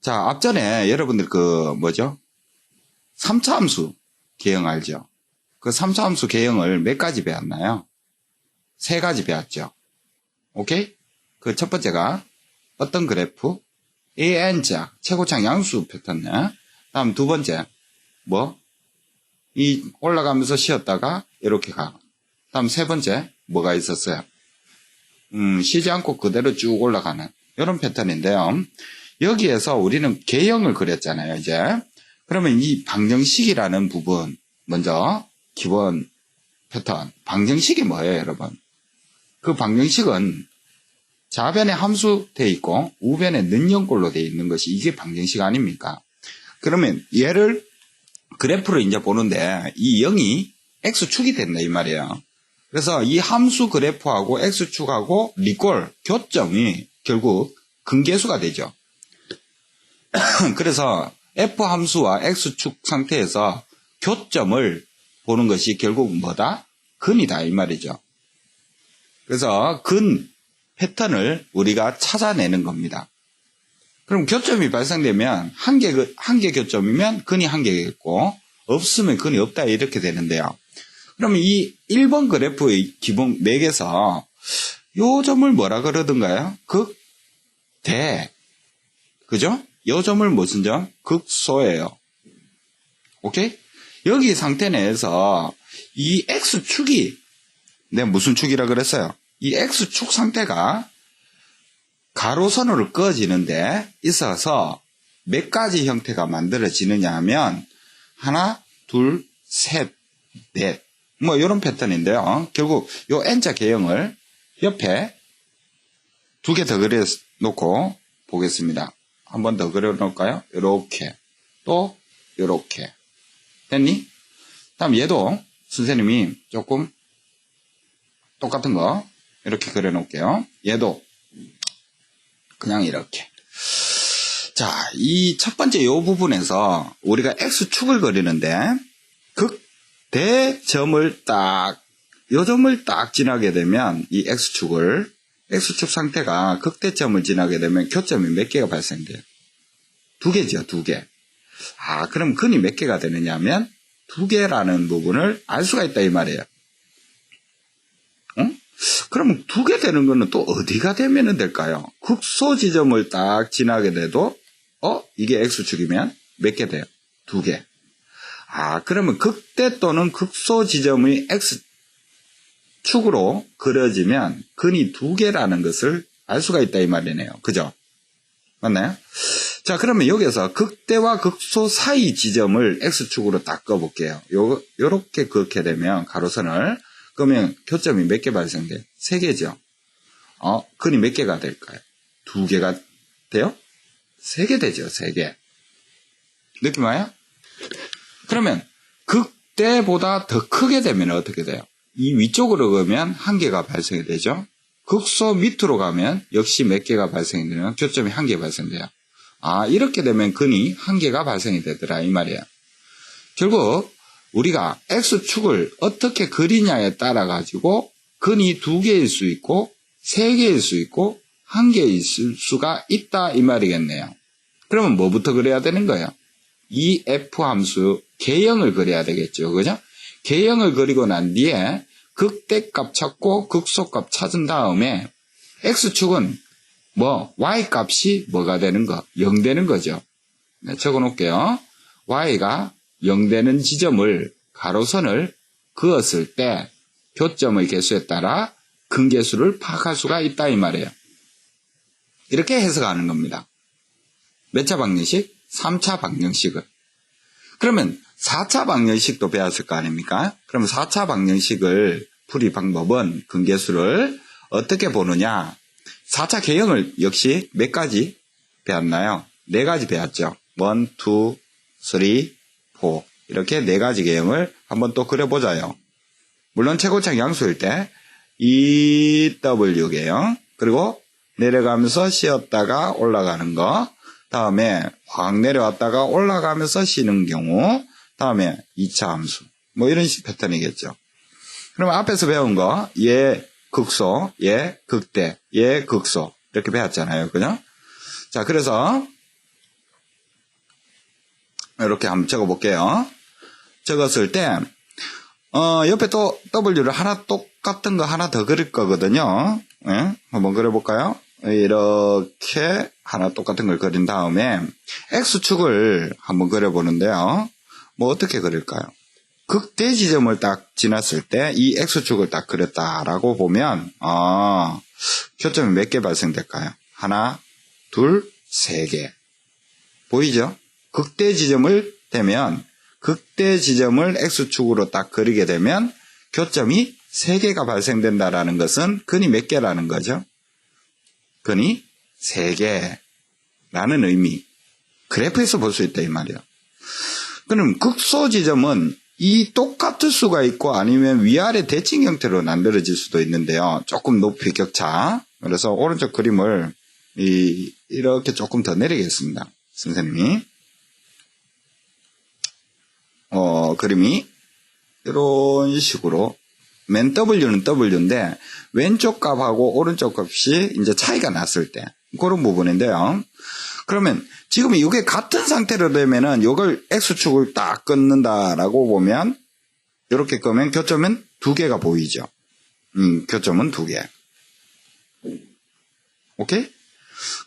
자, 앞전에 여러분들 그 뭐죠? 3차 함수 개형 알죠? 그 3차 함수 개형을 몇 가지 배웠나요? 세 가지 배웠죠. 오케이? 그 첫 번째가 어떤 그래프? AN자, 최고창 양수 패턴네. 다음 두 번째, 뭐? 이 올라가면서 쉬었다가 이렇게 가. 다음 세 번째, 뭐가 있었어요? 음, 쉬지 않고 그대로 쭉 올라가는 이런 패턴인데요. 여기에서 우리는 개형을 그렸잖아요, 이제. 그러면 이 방정식이라는 부분, 먼저 기본 패턴. 방정식이 뭐예요, 여러분? 그 방정식은 좌변에 함수 돼 있고 우변에 는연꼴로 돼 있는 것이 이게 방정식 아닙니까? 그러면 얘를 그래프로 이제 보는데 이 0이 x축이 된다 이 말이에요. 그래서 이 함수 그래프하고 x축하고 리꼴 교점이 결국 근계수가 되죠. 그래서 f 함수와 x축 상태에서 교점을 보는 것이 결국 뭐다? 근이다 이 말이죠. 그래서 근 패턴을 우리가 찾아내는 겁니다. 그럼 교점이 발생되면 한 개, 한 개 교점이면 근이 한 개겠고, 없으면 근이 없다 이렇게 되는데요. 그러면 이 1번 그래프의 기본 맥에서 요 점을 뭐라 그러던가요? 극, 대. 그죠? 요 점을 무슨 점? 극소예요. 오케이? 여기 상태 내에서 이 X축이, 내가 무슨 축이라 그랬어요? 이 X축 상태가 가로선으로 꺼지는데 있어서 몇 가지 형태가 만들어지느냐 하면 하나, 둘, 셋, 넷. 뭐 이런 패턴인데요. 결국 요 N자 개형을 옆에 두 개 더 그려 놓고 보겠습니다. 한 번 더 그려 놓을까요? 이렇게. 또 이렇게. 됐니? 다음 얘도 선생님이 조금 똑같은 거 이렇게 그려 놓을게요. 얘도 그냥 이렇게. 자, 이 첫 번째 요 부분에서 우리가 X축을 그리는데 극대점을 딱, 요 점을 딱 지나게 되면 이 X축을, X축 상태가 극대점을 지나게 되면 교점이 몇 개가 발생돼요? 두 개죠, 두 개. 아, 그럼 근이 몇 개가 되느냐 하면 두 개라는 부분을 알 수가 있다 이 말이에요. 응? 그러면 두 개 되는 거는 또 어디가 되면 될까요? 극소 지점을 딱 지나게 돼도 어 이게 x축이면 몇 개 돼요? 두 개. 아 그러면 극대 또는 극소 지점의 x 축으로 그려지면 근이 두 개라는 것을 알 수가 있다 이 말이네요. 그죠? 맞나요? 자 그러면 여기서 극대와 극소 사이 지점을 x축으로 딱 꺼볼게요. 요 요렇게 그렇게 되면 가로선을 그러면 교점이 몇 개 발생돼요? 세 개죠. 어, 근이 몇 개가 될까요? 두 개가 돼요? 세 개 되죠, 세 개. 느낌 와요? 그러면 극대보다 더 크게 되면 어떻게 돼요? 이 위쪽으로 가면 한 개가 발생이 되죠. 극소 밑으로 가면 역시 몇 개가 발생이 되면 교점이 한 개 발생돼요. 아, 이렇게 되면 근이 한 개가 발생이 되더라, 이 말이에요. 결국 우리가 X축을 어떻게 그리냐에 따라 가지고 근이 두 개일 수 있고 세 개일 수 있고 한 개일 수가 있다 이 말이겠네요. 그러면 뭐부터 그려야 되는 거예요? 이 F 함수 개형을 그려야 되겠죠. 그죠? 개형을 그리고 난 뒤에 극대값 찾고 극소값 찾은 다음에 X축은 뭐 Y 값이 뭐가 되는 거? 0 되는 거죠. 네, 적어 놓을게요. Y가 0 되는 지점을 가로선을 그었을 때 교점의 개수에 따라 근개수를 파악할 수가 있다 이 말이에요. 이렇게 해석하는 겁니다. 몇 차 방정식? 3차 방정식을. 그러면 4차 방정식도 배웠을 거 아닙니까? 그러면 4차 방정식을 풀이 방법은 근개수를 어떻게 보느냐? 4차 개형을 역시 몇 가지 배웠나요? 네 가지 배웠죠. 1, 2, 3, 4 이렇게 네 가지 개형을 한번 또 그려보자요. 물론 최고창 양수일 때 EW 개형 그리고 내려가면서 쉬었다가 올라가는 거 다음에 확 내려왔다가 올라가면서 쉬는 경우 다음에 2차 함수 뭐 이런 식 패턴이겠죠. 그럼 앞에서 배운 거얘 극소, 얘 극대, 얘 극소 이렇게 배웠잖아요. 그죠? 자, 그래서 이렇게 한번 적어볼게요. 적었을 때, 어, 옆에 또 W를 하나 똑같은 거 하나 더 그릴 거거든요. 예? 한번 그려볼까요? 이렇게 하나 똑같은 걸 그린 다음에 X축을 한번 그려보는데요. 뭐 어떻게 그릴까요? 극대 지점을 딱 지났을 때 이 X축을 딱 그렸다라고 보면, 아, 교점이 몇 개 발생될까요? 하나, 둘, 세 개. 보이죠? 극대 지점을 되면 극대 지점을 X축으로 딱 그리게 되면 교점이 3개가 발생된다라는 것은 근이 몇 개라는 거죠? 근이 3개라는 의미. 그래프에서 볼 수 있다 이 말이에요. 그럼 극소 지점은 이 똑같을 수가 있고 아니면 위아래 대칭 형태로 만들어질 수도 있는데요. 조금 높이 격차. 그래서 오른쪽 그림을 이, 이렇게 조금 더 내리겠습니다. 선생님이. 어, 그림이 이런 식으로 맨 W는 W인데 왼쪽 값하고 오른쪽 값이 이제 차이가 났을 때 그런 부분인데요. 그러면 지금 이게 같은 상태로 되면은 이걸 X축을 딱 끊는다라고 보면 이렇게 끄면 교점은 두 개가 보이죠. 음, 교점은 두 개. 오케이?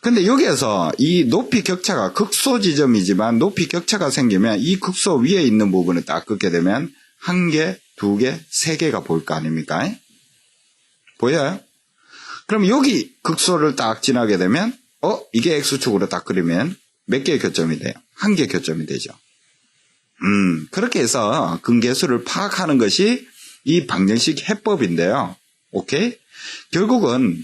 근데 여기에서 이 높이 격차가 극소 지점이지만 높이 격차가 생기면 이 극소 위에 있는 부분을 딱 긋게 되면 한 개, 두 개, 세 개가 보일 거 아닙니까? 보여요? 그럼 여기 극소를 딱 지나게 되면 어? 이게 X축으로 딱 그리면 몇 개의 교점이 돼요? 한 개의 교점이 되죠. 음, 그렇게 해서 근계수를 파악하는 것이 이 방정식 해법인데요. 오케이? 결국은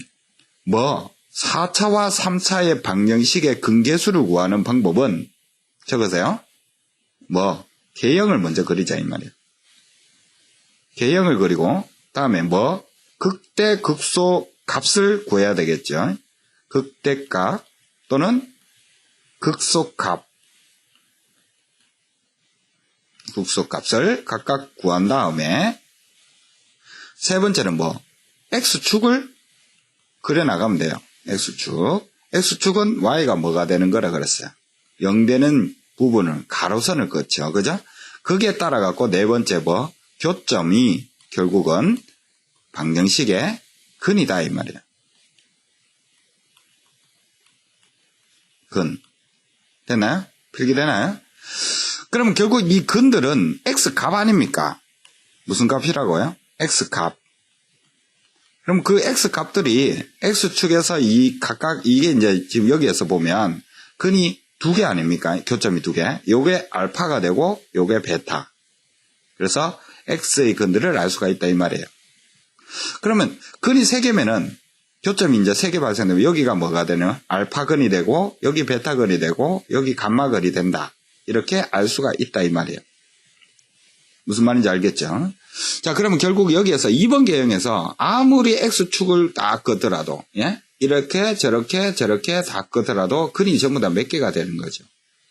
뭐 4차와 3차의 방정식의 근계수를 구하는 방법은 적으세요. 뭐 개형을 먼저 그리자 이 말이에요. 개형을 그리고 다음에 뭐 극대 극소 값을 구해야 되겠죠. 극대값 또는 극소값 극소값을 각각 구한 다음에 세 번째는 뭐 x축을 그려 나가면 돼요. x축. x축은 y가 뭐가 되는 거라 그랬어요. 0되는 부분을 가로선을 긋죠. 그죠? 거기에 따라 갖고 네 번째 뭐 교점이 결국은 방정식의 근이다 이 말이에요. 근. 됐나요? 필기되나요? 그러면 결국 이 근들은 x값 아닙니까? 무슨 값이라고요? x값. 그럼 그 x값들이 x축에서 이 각각 이게 이제 지금 여기에서 보면 근이 두 개 아닙니까? 교점이 두 개. 요게 알파가 되고 요게 베타. 그래서 x의 근들을 알 수가 있다 이 말이에요. 그러면 근이 세 개면은 교점이 이제 세 개 발생되면 여기가 뭐가 되냐? 알파근이 되고 여기 베타근이 되고 여기 감마근이 된다. 이렇게 알 수가 있다 이 말이에요. 무슨 말인지 알겠죠? 자, 그러면 결국 여기에서 2번 개형에서 아무리 x축을 딱 끄더라도 예? 이렇게 저렇게 저렇게 다 끄더라도 근이 전부 다 몇 개가 되는 거죠.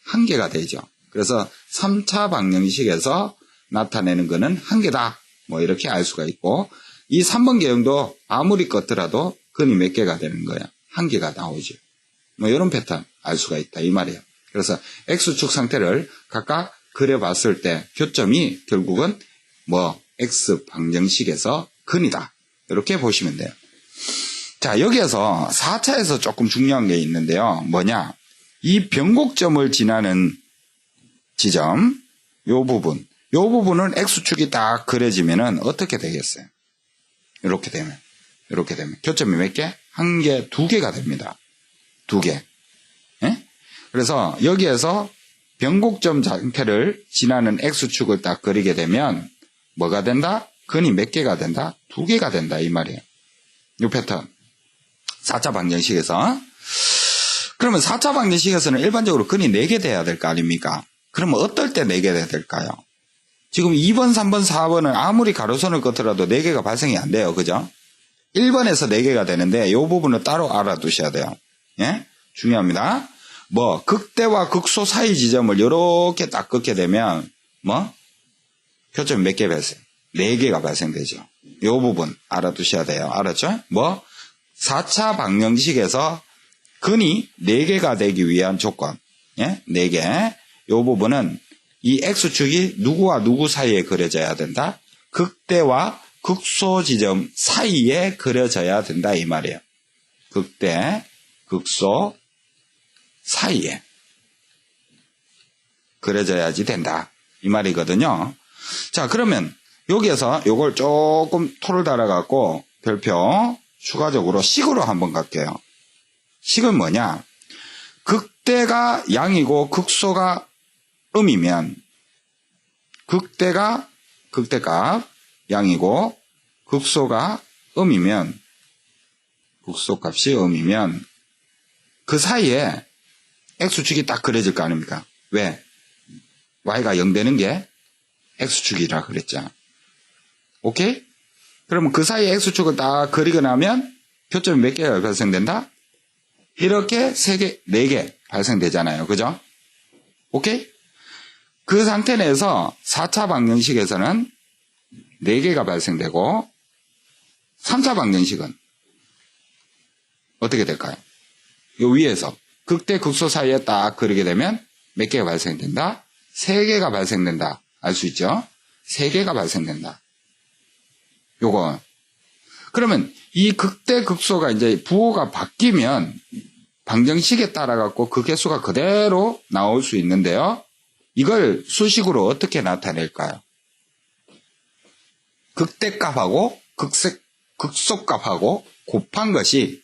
한 개가 되죠. 그래서 3차 방정식에서 나타내는 거는 한 개다. 뭐 이렇게 알 수가 있고 이 3번 개형도 아무리 껐더라도 근이 몇 개가 되는 거야. 한 개가 나오죠. 뭐 이런 패턴 알 수가 있다 이 말이에요. 그래서 x축 상태를 각각 그려봤을 때 교점이 결국은 뭐 x 방정식에서 근이다. 이렇게 보시면 돼요. 자 여기에서 4차에서 조금 중요한 게 있는데요. 뭐냐 이 변곡점을 지나는 지점 요 부분 요 부분은 x축이 딱 그려지면은 어떻게 되겠어요? 이렇게 되면 이렇게 되면 교점이 몇 개? 한 개, 두 개가 됩니다. 두 개. 예? 그래서 여기에서 변곡점 상태를 지나는 x축을 딱 그리게 되면 뭐가 된다? 근이 몇 개가 된다? 두 개가 된다 이 말이에요. 이 패턴. 4차 방정식에서. 그러면 4차 방정식에서는 일반적으로 근이 4개 돼야 될 거 아닙니까? 그러면 어떨 때 4개 돼야 될까요? 지금 2번, 3번, 4번은 아무리 가로선을 긋더라도 4개가 발생이 안 돼요. 그죠? 1번에서 4개가 되는데 이 부분을 따로 알아두셔야 돼요. 예? 중요합니다. 뭐 극대와 극소 사이 지점을 이렇게 딱 긋게 되면 뭐 교점 몇 개 발생? 4개가 발생되죠. 이 부분 알아두셔야 돼요. 알았죠? 뭐 4차 방정식에서 근이 4개가 되기 위한 조건 예? 4개 이 부분은 이 X축이 누구와 누구 사이에 그려져야 된다? 극대와 극소 지점 사이에 그려져야 된다 이 말이에요. 극대, 극소 사이에 그려져야지 된다. 이 말이거든요. 자, 그러면 여기에서 요걸 조금 토를 달아갖고 별표 추가적으로 식으로 한번 갈게요. 식은 뭐냐? 극대가 양이고 극소가 음이면 극대가 극대값 양이고 극소가 음이면 극소값이 음이면 그 사이에 x축이 딱 그려질 거 아닙니까? 왜? y가 0 되는 게 x축이라 그랬잖아. 오케이? 그러면 그 사이에 x축을 딱 그리고 나면 표점이 몇 개가 발생된다? 이렇게 세 개, 네개 발생되잖아요. 그죠? 오케이? 그 상태 내에서 4차 방정식에서는 4개가 발생되고 3차 방정식은 어떻게 될까요? 요 위에서 극대 극소 사이에 딱 그리게 되면 몇 개가 발생된다? 3개가 발생된다. 알 수 있죠? 3개가 발생된다. 요거. 그러면 이 극대 극소가 이제 부호가 바뀌면 방정식에 따라 갖고 그 개수가 그대로 나올 수 있는데요. 이걸 수식으로 어떻게 나타낼까요? 극대값하고 극색, 극소값하고 곱한 것이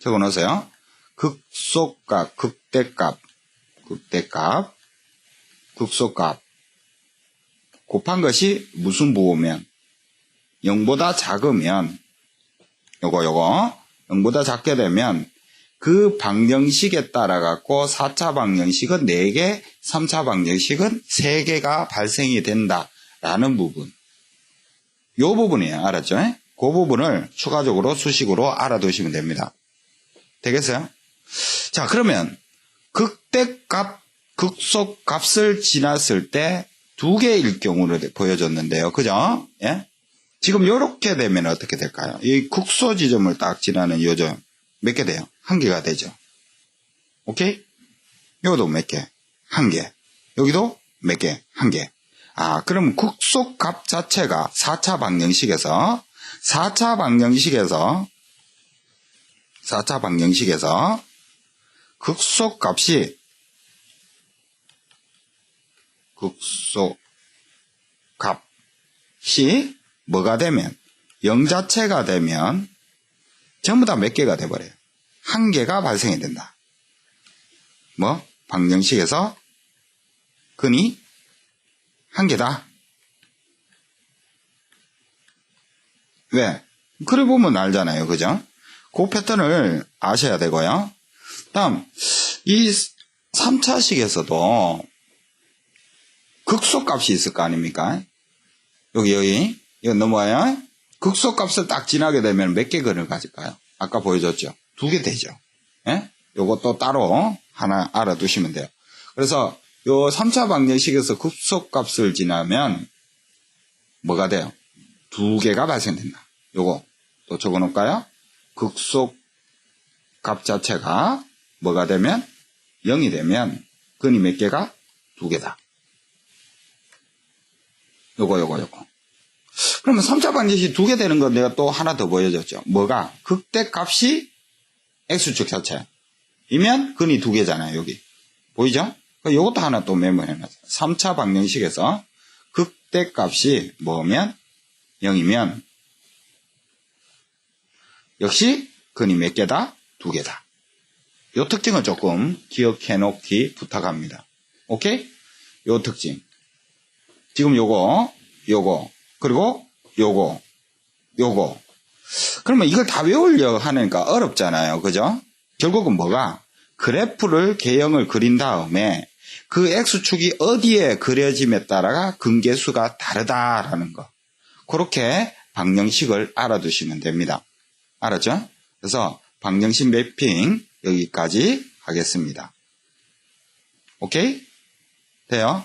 적어 놓으세요. 극소값, 극대값, 극대값, 극소값 곱한 것이 무슨 부호면 0보다 작으면 요거 요거 0보다 작게 되면 그 방정식에 따라 갖고 4차 방정식은 4개, 3차 방정식은 3개가 발생이 된다라는 부분. 요 부분이에요. 알았죠? 그 부분을 추가적으로 수식으로 알아두시면 됩니다. 되겠어요? 자, 그러면 극대값, 극소값을 지났을 때 두 개일 경우를 보여줬는데요. 그죠? 예? 지금 이렇게 되면 어떻게 될까요? 이 극소 지점을 딱 지나는 요점 몇 개 돼요? 한 개가 되죠. 오케이? 여기도 몇 개? 한 개. 여기도 몇 개? 한 개. 아, 그럼 극소값 자체가 4차 방정식에서 4차 방정식에서 4차 방정식에서 극소값이 극소값이 뭐가 되면 0 자체가 되면 전부 다 몇 개가 돼버려요. 한 개가 발생이 된다. 뭐 방정식에서 근이 한 개다. 왜? 그래 보면 알잖아요. 그죠? 그 패턴을 아셔야 되고요. 다음, 이 3차식에서도 극소값이 있을 거 아닙니까? 여기, 여기. 이거 넘어와요. 극소값을 딱 지나게 되면 몇 개 근을 가질까요? 아까 보여줬죠? 두 개 되죠. 예? 요것도 따로 하나 알아두시면 돼요. 그래서 요 3차 방정식에서 극소값을 지나면 뭐가 돼요? 두 개가 발생된다. 요거 또 적어 놓을까요? 극소값 자체가 뭐가 되면 0이 되면 근이 몇 개가? 두 개다. 요거 요거 요거. 그러면 3차 방정식 두 개 되는 거 내가 또 하나 더 보여줬죠. 뭐가? 극대값이 x축 자체. 이면 근이 두 개잖아요, 여기. 보이죠? 이것도 하나 또 메모해놨어요. 3차 방정식에서 극대값이 뭐면 0이면 역시 근이 몇 개다? 두 개다. 이 특징을 조금 기억해 놓기 부탁합니다. 오케이? 요 특징. 지금 요거, 요거, 그리고 요거, 요거. 그러면 이걸 다 외우려 하니까 어렵잖아요. 그죠? 결국은 뭐가? 그래프를 개형을 그린 다음에 그 x축이 어디에 그려짐에 따라가 근계수가 다르다라는 거. 그렇게 방정식을 알아두시면 됩니다. 알았죠? 그래서 방정식 매핑 여기까지 하겠습니다. 오케이? 돼요?